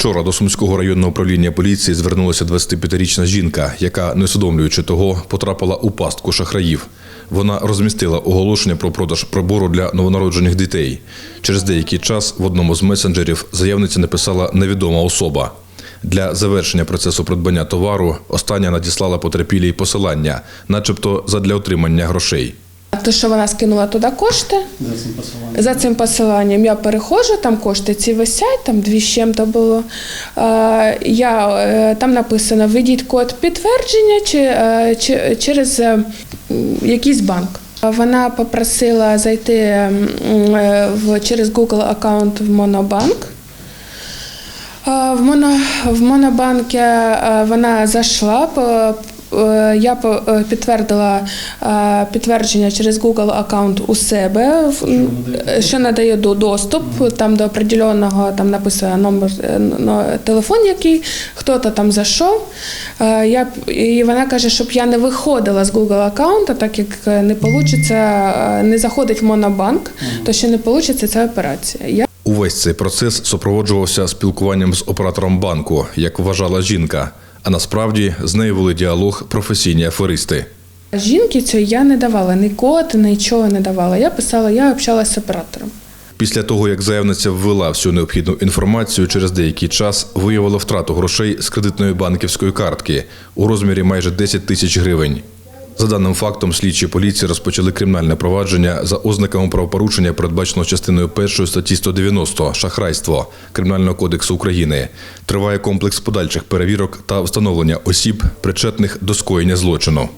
Вчора до Сумського районного управління поліції звернулася 25-річна жінка, яка, не усвідомлюючи того, потрапила у пастку шахраїв. Вона розмістила оголошення про продаж прибору для новонароджених дітей. Через деякий час в одному з месенджерів заявниця написала невідома особа. Для завершення процесу придбання товару остання надіслала потерпілій посилання, начебто задля отримання грошей. То, що вона скинула туди кошти, За цим посиланням. за цим посиланням я переходжу, там кошти ці висять, там дві з чим-то було. Я, е, там написано: введіть код підтвердження чи, е, чи, через е, якийсь банк. Вона попросила зайти в, через Google аккаунт в Монобанк. В, моно, в Монобанке вона зайшла. Е, Я е, підтвердила е, підтвердження через Google аккаунт у себе, що надає доступ там до определеного, там написано номер телефон, який хто-то там зайшов. Я, і вона каже, щоб я не виходила з Google аккаунта, так як не получиться, не заходить в Монобанк, то ще не вийде ця операція. Я Увесь цей процес супроводжувався спілкуванням з оператором банку, як вважала жінка. А насправді з нею вели діалог професійні аферисти. Жінки цього я не давала ні код, нічого не давала. Я писала, я общалася з оператором. Після того, як заявниця ввела всю необхідну інформацію, через деякий час виявила втрату грошей з кредитної банківської картки у розмірі майже 10 тисяч гривень. За даним фактом, слідчі поліції розпочали кримінальне провадження за ознаками правопорушення, передбаченого частиною 1 статті 190 шахрайство Кримінального кодексу України. Триває комплекс подальших перевірок та встановлення осіб, причетних до скоєння злочину.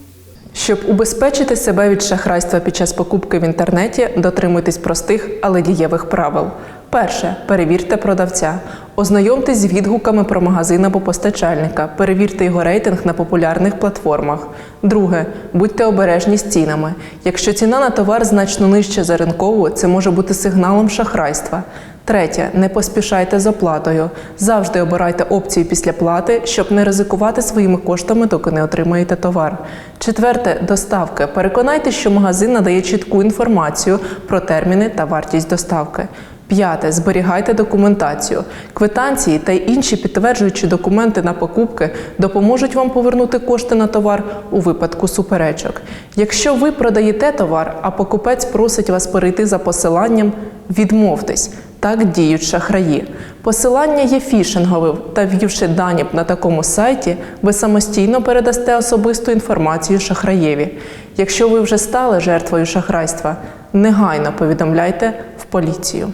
Щоб убезпечити себе від шахрайства під час покупки в інтернеті, дотримуйтесь простих, але дієвих правил. Перше, перевірте продавця. Ознайомтесь з відгуками про магазин або постачальника. Перевірте його рейтинг на популярних платформах. Друге, будьте обережні з цінами. Якщо ціна на товар значно нижча за ринкову, це може бути сигналом шахрайства. Третє, не поспішайте з оплатою. Завжди обирайте опцію після плати, щоб не ризикувати своїми коштами, доки не отримаєте товар. Четверте, доставки. Переконайтеся, що магазин надає чітку інформацію про терміни та вартість доставки. П'яте. Зберігайте документацію. Квитанції та інші підтверджуючі документи на покупки допоможуть вам повернути кошти на товар у випадку суперечок. Якщо ви продаєте товар, а покупець просить вас перейти за посиланням, відмовтесь. Так діють шахраї. Посилання є фішинговим, та ввівши дані на такому сайті, ви самостійно передасте особисту інформацію шахраєві. Якщо ви вже стали жертвою шахрайства, негайно повідомляйте в поліцію.